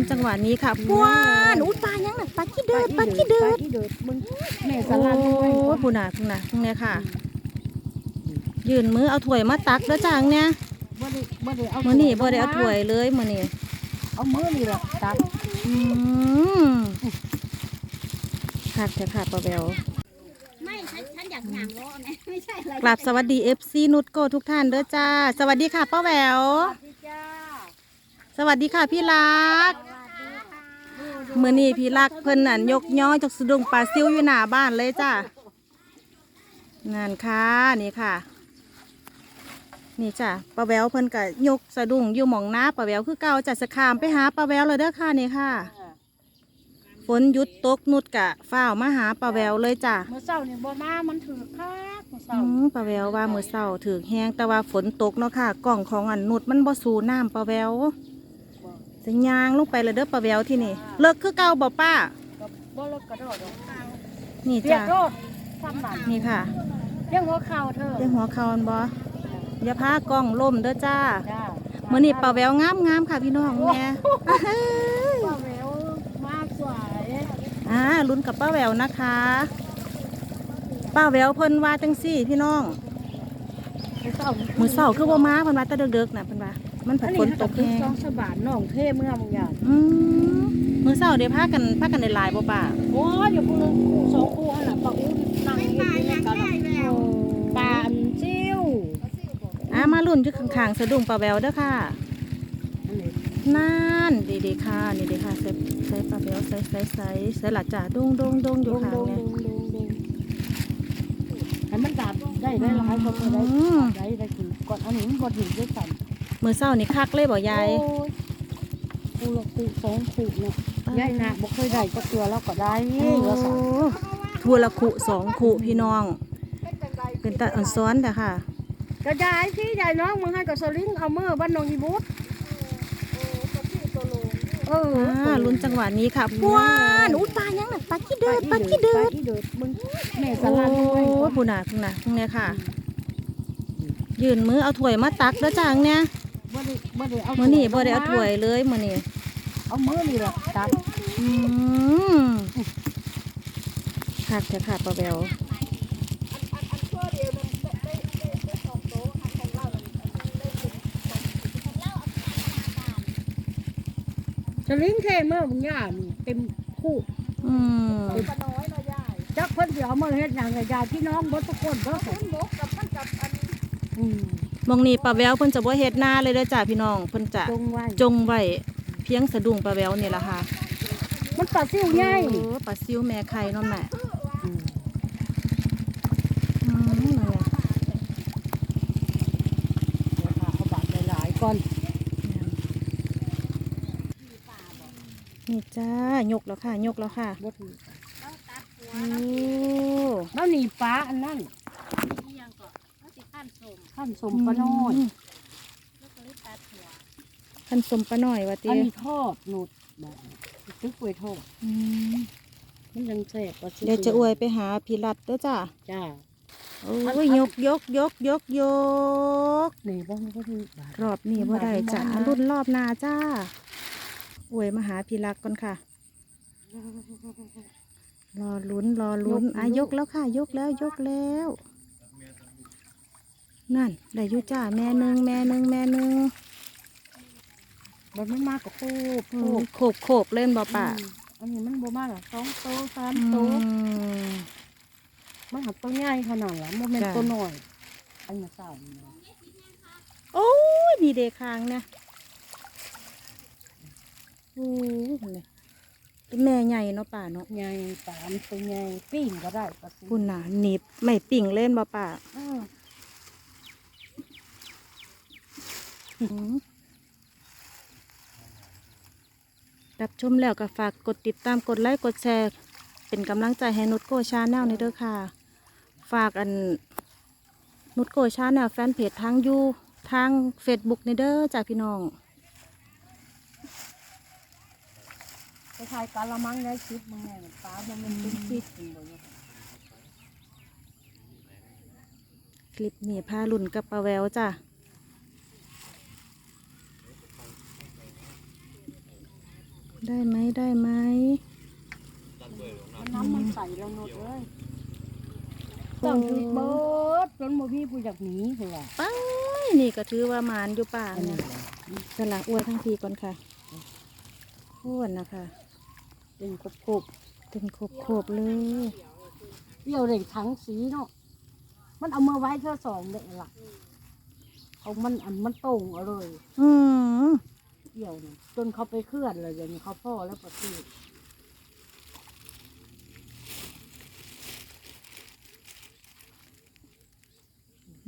ลุ้นจังหวะนี้ค่ะป้วนอุ้ยปลายังน่ะปลาขี้เดือดปลาขี้เดือดขี้เดือดมึงแม่สโอ้ลัดมึงไว้ยผู้น่ะผู้น่ะตรงเนี้ยค่ะ ยืนมือเอาถ้วยมาตักแล้วจังเนี่ยบ่ได้บ่ได้เอามื้อนี้บ่ได้เอาถ้วยเลยมื้อนี้เอามือนี่แหละตักอืมคักแต่ค่ะป้าแวว ไม่ฉันฉันอยากหนังล้อนะไม่ใช่อะไรกราบสวัสดี FC นุชโกทุกท่านเด้อจ้า สวัสดีค่ะป้าแววจ้า สวัสดีค่ะพี่รักมื้อนี้พี่รักเพิ่นนั่นยกย้อยจากสะดุงปลาซิวอยู่หน้าบ้านเลยจ้านั่นค่ะนี่ค่ะ นี่จ้ะป้าแววเพิ่นก็ยกสะดุ้งอยู่หมองหน้าป้าแววคือเก่าจัดสะขามไปหาป้าแววเลยเด้อค่ะนี่ค่ะ ฝนหยุดตกนุดกะฝ้าวมาหาป้าแววเลยจ้ะเมื่อเช้านี่บ่มามันถือคักเมื่อเช้าอืมป้าแววว่ามื้อเช้าถือแห้งแต่ว่าฝนตกเนาะค่ะ กล่องของอันนุดมันบ่สูน้ำป้าแวว สัญญางลงไปเลยเด้อป้าแววที่นี่ เลิกคือเก่าบ่ป้าก็บ่เลิกกระโดดดอกนี่เปียจ้ะกโดดซ้ำนั่นนี่ค่ะเรื่องหัวเข่าเธอเรียกหัวเขาอันบ่อย่าพากล้องล่มเด้อจ้าจ้ามื้อนี้ป้าแววงามงามๆค่ะพี่น้องแม่ป้าแววมาสวยอ่าลุ้นกับป้าแววนะคะ ป้าแววเพิ่นว่าจังซี่พี่น้องเมื่อเช้ามื้อเช้าคือบ่มาเพิ่นว่าแต่เด็กๆน่ะเพิ่นว่า มันผัอัดนฝนี้นตตกกแห้งสองสบานน้องเท่เมื่อมึงอย่างอืมมื้อเช้าเดี๋ยวพากันพากันได้หลายบ่ป้าโอ้ยอยู่พวกนึงคู่สองคู่หันหลังปะอู้นั่งเฮ็ดอยู่ในกันปลาอันจิ้วอ่ามาลุ้นอยู่ข้างๆสะดุ้งป้าแววเด้อค่ะอันนี้นั่นดีๆค่ะนี่ดีค่ะใส่ใส่ป้าแววใส่ใส่ใส่ใส่หลัดจ้าดงดงดงอยู่ดงข้างดงเนี่ยดงดงดงให้มันดับได้ได้หลายคนได้อืมได้ได้กินก่อนอันนี้มันบ่ถึงด้วยกัน มื้อเช้านี่คักเลยบ่ยายโอ้ยคู่ละคู่สองคู่เนี่ยยายนะบ่เคยได้ก็เกลือแล้วก็ได้โอ้ว่าซั่นทัวละขุสองขุพี่น้อง เป็นตาอ่อนซ้อนแต่ค่ะก็ยายพี่ยายน้องมึงให้กับสลิงเอามือบ้านนองอีบุตเอออ่าลุ้นจังหวะนี้ค่ะป้วนอุ้ยปลายังน่ะปลาขี้เดือดปลาขี้เดือดปลาขี้เดือดมึงแม่สโอ้ลัดมึงไว้ยผู้น่ะผู้น่ะตรงเนี้ยค่ะ ยืนมือเอาถ้วยมาตักแล้วจังเนี่ย บ่ได้บ่ได้เอามื้อนี้บ่ได้เอาถ้วยเลยมื้อนี้เอามือนี่แหละตักอืมคักแต่ค่ะป้าแววสลิงแค่เมื่อมึงย่านี่เต็มคู่อืมจักเพิ่นสิเอามือเฮ็ดหยังกับยายพี่น้องเบ่ทุกคนก็สิอืม มองนี้ป้าแววเพิ่นจะบ่เฮ็ดนาเลยเด้อจ้าพี่น้องเพิ่นจะจงไว้จงไว้เพียงสะดุ้งป้าแววนี่ล่ะค่ะมันปลาซิ่วใหญ่โอ้ปลาซิวแม่ไข่เนาะแม่อืมอืมนั่นแหละเดี๋ยวค่ะเอาบาดหลายๆก่อนนี่จ้ายกแล้วค่ะ ยกแล้วค่ะบ่ถือโอ้แล้วนี่ปลาอันนั้นยังก่อนเขาสิขั้นสมขั้นสมปลาน้อยแล้วก็เลยตัดหัวขันสมปลาหน่อยวะตีอันนี้ทอดหนุดแบบนี้ตึกไว้ทอดมันยังแซ่บกว่าเดี๋ยวจะอวยไปหาพี่รัดเด้อจ้าจ้า โอ้ยยกยกยกยกยก นี่บ่มันก็มีบาทรอบนี้บ่ได้จ้ารุ่นรอบหน้าจ้าอวยมาหาพี่รักก่อนค่ะ รอลุ้นรอลุ้นอะยกแล้วค่ะ ยกแล้วยกแล้ว นั่นได้อยู่จ้าแม่หนึ่งแม่หนึ่งแม่หนึ่งมันไม่มากกับโคบอืโคมบโขบโขบเล่นบ่ป่าอืมอันนี้มันบ่มากหรอกสองโตวสามอืโตวมมันหักตัวใหญ่ขนาดละมันเป็นจ้ะตัวน้อยอันนี้เศร้านี่นะโอ้ยนี่เดคางเนี่ยโอ้ยเห็นเลยเป็นแม่ใหญ่เนาะป่าเนาะใหญ่สามตัวใหญ่ปิ้งก็ได้ปลาซิวคุณน่ะหนีบไม่ปิ่งเล่นบ่ป่า รับชมแล้วก็ฝากกดติดตามกดไลค์กดแชร์ เป็นกำลังใจให้นุชโกชาแนลในเด้อค่ะ ฝากอันนุชโกชาแนลแฟนเพจทางยูทางเฟซบุ๊กในเด้อจากพี่น้องไปถ่ายกะละมังได้คลิปมึงแน่น่ะปลามันเป็นคลิปจริงบ่เนี่ยคลิปนี้พาลุ่นกับปลาแววจ้ะ ได้ไหมได้ไหมน้ำมันใสแล้วโนดเอ้ยต้องถือเบิดจนบ่มีผู้อยากหนีพุ่นล่ะไปนี่ก็ถือว่าหมานอยู่ป่าอันนี้เนี่ยสละอวยทั้งทีก่อนค่ะอ้วนนะคะเป็นกรุบเป็นโคบๆเลยๆเดี่ยวเด็กทั้งสีเนาะมันเอามาไว้เท่าสองเด็กล่ะเขามันอันมันโต่งเอาเลยอืม เดี่ยวเนี่ยจนเขาไปเคลื่อนเลยอย่างนี้เขาพ่อแล้วปะที่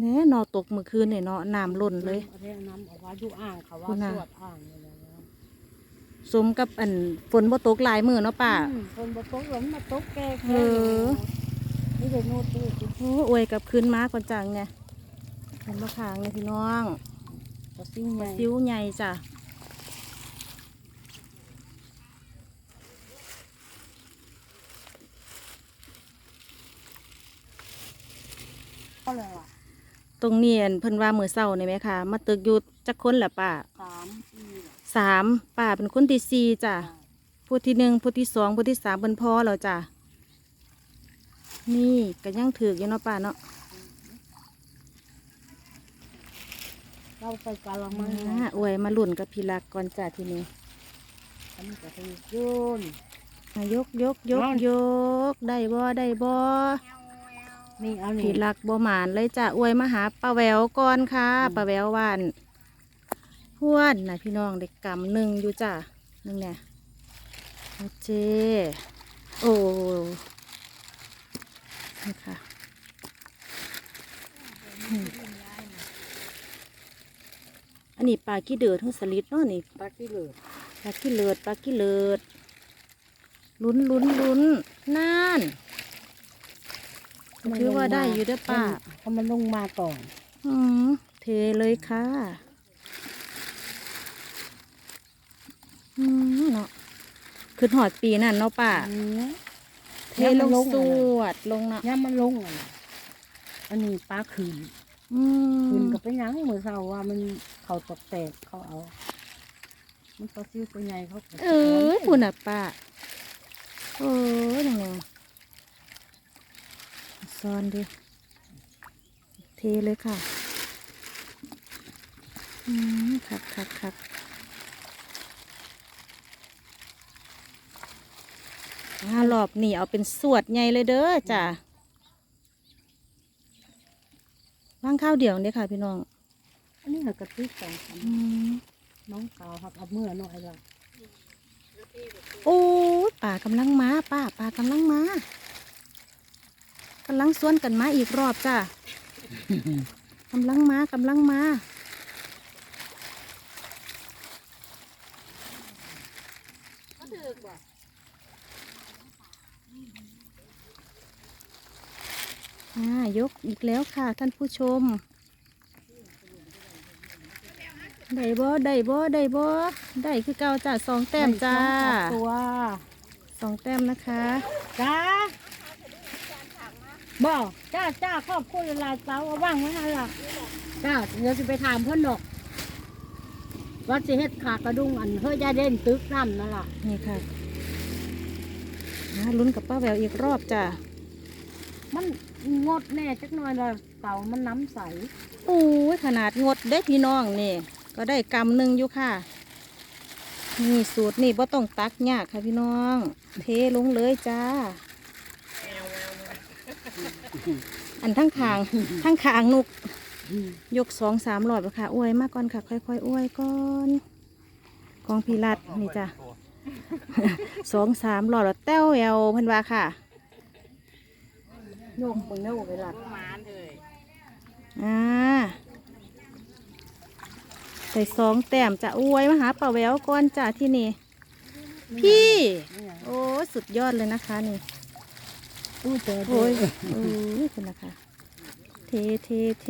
แน่นอตกเมื่อคืนเนี่ยเนาะน้ำล้นเลยเอาเรื่องน้ำเอาไว้อยู่อ่างเขาว่าคุณน่ะสวดอ่างเลยนะสมกับอันฝนบ่ตกหลายมือเนาะป่าอืมคนบ่ตกหลงมาตกแก่เอแค่อนี่เลยโน้ตตู้โอ้อวยกลับคืนมาก่อนจังไงเห็นมะขางเนี่ยพี่น้อง ก็ซิ่งไงซิ้วใหญ่จ้ะ ก็เลยอะ ตรงเนียนเพิ่นว่ามือเศร้านี่ไหมคะมาตึกอยู่จักคนแหละป่าสามปีอะสามป่าเป็นคนที่สี่จ้ะผู้ที่หนึ่งผู้ที่สองผู้ที่สามเป็นพ่อแล้วจ้ะนี่ก็ยังถือกอยู่เนาะป่าเนาะเราไปกาละมังอ่าอวยมาหลุ่นกับพี่ลักก่อนจ้ะทีนี้อันนี้ก็คือยุ่นอะยกยกยกนั่นยกได้บ่ได้บ่ นี่เอานี่ พี่ลักบ่หมานเลยจ้ะอวยมาหาป้าแววก่อนค่ะป้าแวววานพวนนะพี่น้องเด็กกำหนึ่งอยู่จ้ะหนึ่งเนี่ยโอเจโอ้นี่ค่ะอืมอันนี้ปลากี้เดือดทั้งสลิดเนาะนี่ ปลาขี้เหลือปลากี้เลิศปลากี้เลิศลุ้นลุ้นลุ้นน่าน ถือว่าได้อยู่เด้อป้าเขามันลงมาก่อน อืมเทเลยค่ะ อืมเนาะคือหอดปีนั่นเนาะป้าอันนี้เทลงสวดลงเนาะย่ามันลงอะนะอันนี้ปลาขืนอืขืนมกับไปหยังมือเสาว่ามันเขาตกแตกเขาเอา มันปลาซิวตัวใหญ่เขาก็เออปุ่นอะป้าโอ้ยยังไง ซ้อนดิเทเลยค่ะอืมคักคักคักอ่ารอบนี่เอาเป็นสวดใหญ่เลยเด้อจ้ะว่างข้าวเดียวเนี่ยค่ะ พี่น้องอันนี้เหรอกระติกสองสามอืมน้องสาวครับเอาเมื่อหน่อยละโอ้ยป่ากำลังมา ป้าป่ากำลังมา กำลังสวนกันมาอีกรอบจ้ะกำลังมากำลังมาอ่ายกอีกแล้วค่ะท่านผู้ชม ได้บ่ได้บ่ได้บ่ได้คือเก่าจ้าสองแต้มจ้าได้สองตัวสองแต้มนะคะ จ้า บอกจ้าจ้าขอบคุณหลายๆเจ้าเอาว่างไว้ให้ล่ะจ้าเดี๋ยวจะไปถามเพื่อนดอกว่าสิเฮ็ดขากระดุงอันเฮ้ยยาเด่นตึกน้ำนั่นล่ะนี่ค่ะมาลุ้นกับป้าแววอีกรอบจ้ามันงดแน่จักหน่อยละเต่ามันน้ำใสโอ้ยขนาดงดได้พี่น้องนี่ ก็ได้กำหนึ่งอยู่ค่ะ นี่สูตรนี่บ่ต้องตักยากค่ะพี่น้อง เทลงเลยจ้า อันทั้งขางทั้งขางนุกยกสองสามหลอดค่ะอวยมากก่อนค่ะ ค่อยๆอวยก่อนกองพีรัดนี่จ้ะสองสามหลอดแล้วแต้วแอวพันวาค่ะโยกมึงเน่าไปละอ่าใส่สองแต้มจะอวยมาหาป่าแววก่อนจ้ะที่นี่ พี่ โอ้ สุดยอดเลยนะคะนี่ อู้เจอโอ้ยโอ้ยคุณนะคะเทเทเท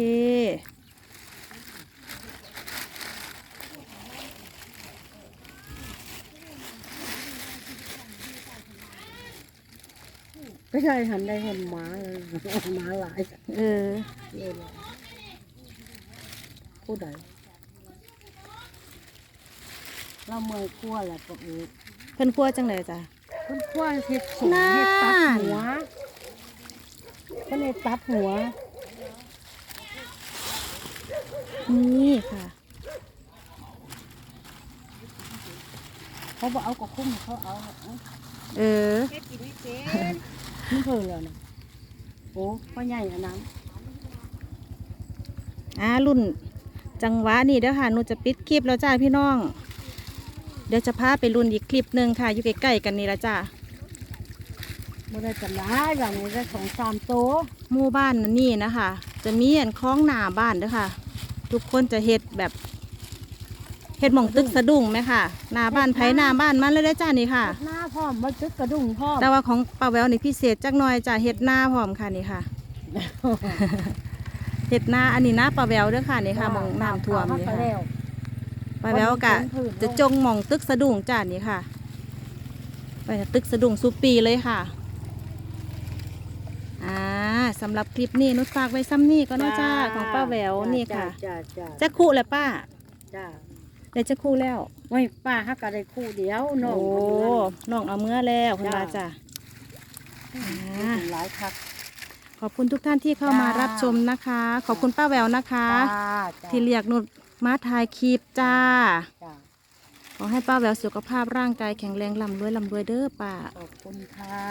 ไม่ใช่หันได้เห็นหมาเลยหมาหลายเออเลยผู้ใดเราเมื่อยกลัวแหละก็เออเพิ่นคั่วจังเลยจ้ะเพิ่นคั่วเฮ็ดสูงเฮ็ดตับหัว เพิ่นเฮ็ดตับหัว นี่ค่ะ เขาบอกเอากระคุ้มเขาเอาเอออเฮ็ดกินไม่เป็นเล้วนะโอ้พ่อใหญ่อันนั้นอ่ารุ่น จังหวะนี่เด้อค่ะหนูจะปิดคลิปแล้วจ้าพี่น้อง เดี๋ยวจะพาไปรุ่นอีกคลิปหนึ่งค่ะ อยู่ใกล้ๆกันนี่ละจ้า บ่ได้จำได้อย่างนี้ได้สองสามโตวหมู่บ้านนั่นนี่นะคะ จะมีอันคล้องหน้าบ้านเด้อค่ะ ทุกคนจะเฮ็ดแบบเฮ็ดหม่องตึกสะดุ้งไหมค่ะหน้าบ้านไผหน้าบ้านมันเลยเด้อจ้านี่ค่ะ หน้าพร้อมมาจึกกระดุงพร้อมแต่ว่าของป้าแววนี่พิเศษจักหน่อยจ้ะเฮ็ดหน้าพร้อมค่ะนี่ค่ะ เฮ็ดหน้าอันนี้หน้าป้าแววเด้อค่ะนี่ค่ะหมองน้ำท่วมนี่นี่ค่ะ แล้วป้าแววกะจะจงหมองตึกสะดุ้งจ้านี่ค่ะ ไปตึกสะดุ้งสุปีเลยค่ะอ่า สำหรับคลิปนี้นุชฝากไว้ซ้ำนี่ก็เนาะจ้าของป้าแววนี่ค่ะจ้าจ้าจะคู่แล้วป้าจ้าเดี๋ยวจะคู่แล้วไว้ป้าฮักก็ได้คู่เดียวน้องโอ้เอาเงินน้องเอาเมื่อแล้วคุณจ้าบาจ้าอ่าหลายคักขอบคุณทุกท่านที่เข้ามาจ้ารับชมนะคะ ขอบคุณป้าแววนะคะจ้าจ้าที่เรียกนุชมาถ่ายคลิปจ้าจ้าขอให้ป้าแววสุขภาพร่างกายแข็งแรงลำรวยลำรวยเด้อป้าขอบคุณค่ะ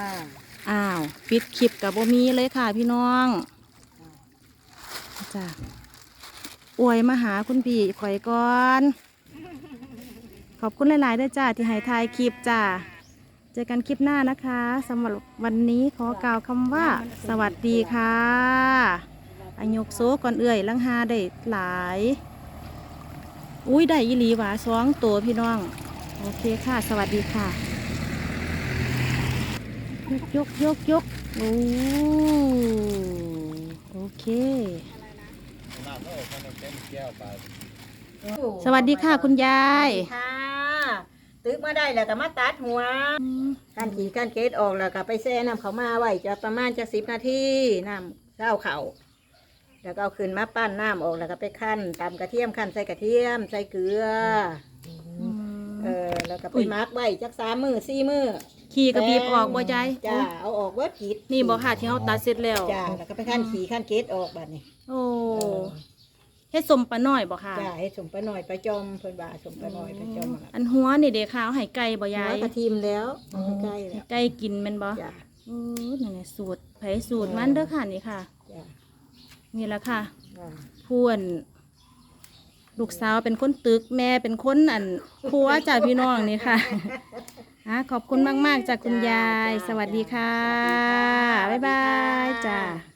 อ้าวปิดคลิปกับโบมีเลยค่ะพี่น้องจ้าอวยมาหาคุณพี่ข่อยก่อน ขอบคุณหลายๆด้วยจ้าที่ให้ทายคลิปจ้าเจอกันคลิปหน้านะคะสำหรับวันนี้ขอกล่าวคำว่า สวัสดีค่ะอันยกโซก่อนเอื่อยลังหาได้หลาย อุ้ยได้อีหลีหวาสองตัวพี่น้อง โอเคค่ะ สวัสดีค่ะ ยกยกยกยกโอ้โอเค สวัสดีค่ะคุณยาย ค่ะตึกมาได้แล้วก็มาตัดหัวการขี่การเกตออกแล้วก็ไปแช่น้ำเขามาไว้จะประมาณจะสิบนาทีน้ำเก้าเขาแล้วก็เอาขึ้นมาปั้นน้ำออกแล้วก็ไปขั้นตำกระเทียมขั้นใส่กระเทียมใส่เกลืออเออแล้วก็ไปอุ๊ยมักไว้จักสามมือสี่มือ ขี่กระบีบออกบ่ใจจ้าเอาออกเบิดขีดนี่บ่ค่ะที่เขาตัดเสร็จแล้ว จ้าแล้วก็ไปขั้นขี่ขั้นเกตออกบัดนี้โอ้เฮ็ดสมปลาน้อยบ่ค่ะจ้าให้สมไปหน่อยไปจอมเพิ่นว่าสมไปหน่อยไปจอมอันหัวนี่เด็กค่ะเอาให้ไก่บ่ยายหัวกระทิมแล้วเอาไปใกล้แล้วไก่กินแมันบ่จ้าโอ้นั่นไงสูตรไผสูตรมันเด้อค่ะนี่ค่ะ จ้านี่แหละค่ะจ้าพวนลูกสาวเป็นคนตึกแม่เป็นคนอันผัวจากพี่น้องนี่ค่ะ อะขอบคุณมาก ๆจากคุณยาย สวัสดีค่ะ บ๊ายบายจ้าจ้า